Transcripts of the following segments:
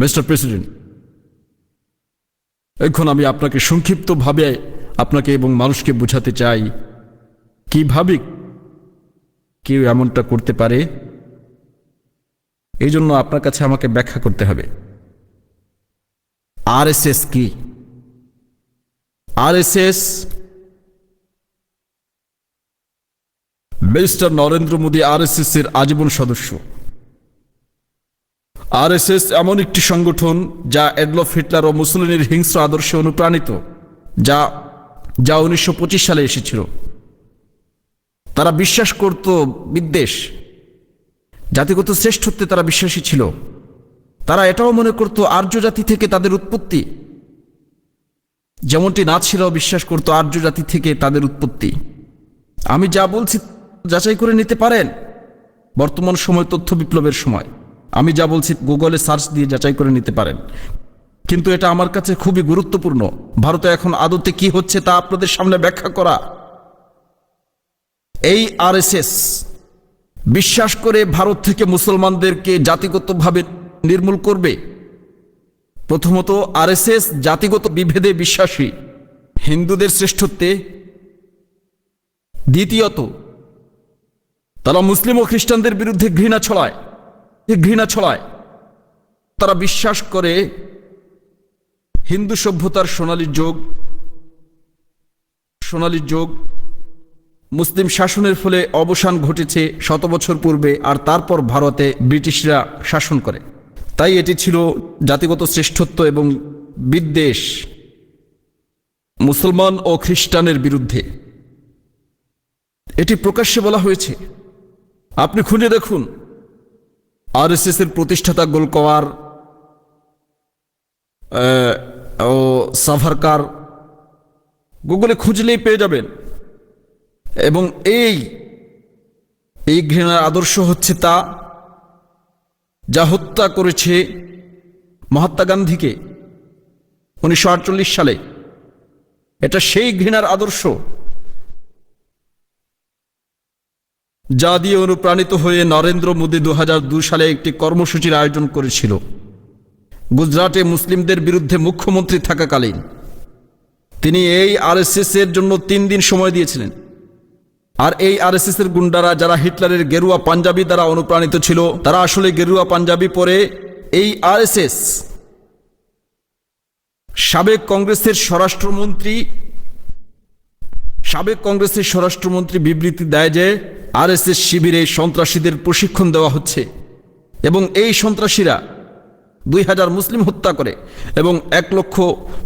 Mister president এখন আমি আপনাকে সংক্ষিপ্তভাবে আপনাকে এবং মানুষকে বোঝাতে চাই, কীভাবে কেউ এমনটা করতে পারে? এই জন্য আপনার কাছে আমাকে ব্যাখ্যা করতে হবে। আরএসএস কি? RSS mister Narendra Modi RSS এর আজীবন সদস্য। আরএসএস এমন একটি সংগঠন যা এডলফ হিটলার ও মুসলিনের হিংস্র আদর্শে অনুপ্রাণিত, যা যা উনিশশো পঁচিশ সালে এসেছিল। তারা বিশ্বাস করত বিদ্বেষ। জাতিগত শ্রেষ্ঠত্বে তারা বিশ্বাসী ছিল। তারা এটাও মনে করত আর্য জাতি থেকে তাদের উৎপত্তি। যেমনটি নাৎসিরাও বিশ্বাস করত আর্য জাতি থেকে তাদের উৎপত্তি। আমি যা বলছি যাচাই করে নিতে পারেন। বর্তমান সময় তথ্য বিপ্লবের সময়। আমি যা বলছি গুগলে সার্চ দিয়ে যাচাই করে নিতে পারেন। কিন্তু এটা আমার কাছে খুবই গুরুত্বপূর্ণ। ভারতে এখন আদতে কি হচ্ছে তা আপনাদের সামনে ব্যাখ্যা করা। এই আরএসএস বিশ্বাস করে ভারত থেকে মুসলমানদেরকে জাতিগতভাবে নির্মূল করবে। প্রথমত আরএসএস জাতিগত বিভেদে বিশ্বাসী। হিন্দুদের শ্রেষ্ঠত্বে। দ্বিতীয়ত, তারা মুসলিম ও খ্রিস্টানদের বিরুদ্ধে ঘৃণা ছড়ায়। ঘৃণা ছড়ায়। তারা বিশ্বাস করে হিন্দু সভ্যতার সোনালী যুগ সোনালী যুগ মুসলিম শাসনের ফলে অবসান ঘটেছে শত বছর পূর্বে আর তারপর ভারতে ব্রিটিশরা শাসন করে। তাই এটি ছিল জাতিগত শ্রেষ্ঠত্ব এবং বিদ্বেষ মুসলমান ও খ্রিস্টানের বিরুদ্ধে। এটি প্রকাশ্যে বলা হয়েছে। আপনি খুঁজে দেখুন। আরএসএস এর প্রতিষ্ঠাতা গোলকওয়ার আহ, ও সাভারকার গুগলে খুঁজলেই পেয়ে যাবেন। এবং এই এই ঘৃণার আদর্শ হচ্ছে তা যা হত্যা করেছে মহাত্মা গান্ধীকে উনিশশো আটচল্লিশ সালে। এটা সেই ঘৃণার আদর্শ। যা দিয়ে অনুপ্রাণিত হয়ে নরেন্দ্র মোদী দু সালে একটি কর্মসূচির আয়োজন করেছিল। গুজরাটে মুসলিমদের বিরুদ্ধে মুখ্যমন্ত্রী থাকাকালীন। তিনি এই আরএসএস এর জন্য তিন দিন সময় দিয়েছিলেন। আর এই আরএসএস এর গুন্ডারা যারা হিটলারের গেরুয়া পাঞ্জাবি দ্বারা অনুপ্রাণিত ছিল, তারা আসলে গেরুয়া পাঞ্জাবি পরে এই আরএসএস। সাবেক কংগ্রেসের স্বরাষ্ট্রমন্ত্রী সাবেক কংগ্রেসের স্বরাষ্ট্রমন্ত্রী বিবৃতি দেয় যে, আরএসএস শিবিরে সন্ত্রাসীদের প্রশিক্ষণ দেওয়া হচ্ছে এবং এই সন্ত্রাসীরা দুই হাজার মুসলিম হত্যা করে এবং এক লক্ষ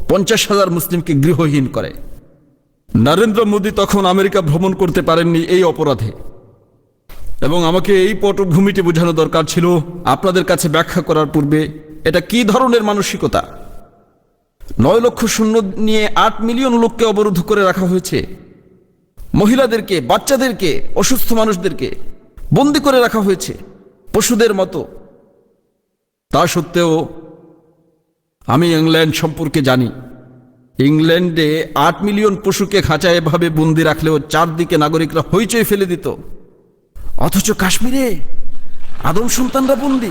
পঞ্চাশ হাজার মুসলিমকে গৃহহীন করে। নরেন্দ্র মোদী তখন আমেরিকা ভ্রমণ করতে পারেননি এই অপরাধে। এবং আমাকে এই পটভূমিটি বোঝানো দরকার ছিল, আপনাদের কাছে ব্যাখ্যা করার পূর্বে, এটা কি ধরনের মানসিকতা? নয় লক্ষ শূন্য নিয়ে আট মিলিয়ন লোককে অবরোধ করে রাখা হয়েছে। মহিলাদেরকে, বাচ্চাদেরকে, অসুস্থ মানুষদেরকে বন্দি করে রাখা হয়েছে পশুদের মতো। তা সত্ত্বেও আমি ইংল্যান্ড সম্পর্কে জানি। ইংল্যান্ডে আট মিলিয়ন পশুকে খাঁচায় এভাবে বন্দি রাখলেও চারদিকে নাগরিকরা হইচই ফেলে দিত। অথচ কাশ্মীরে আদম সন্তানরা বন্দি।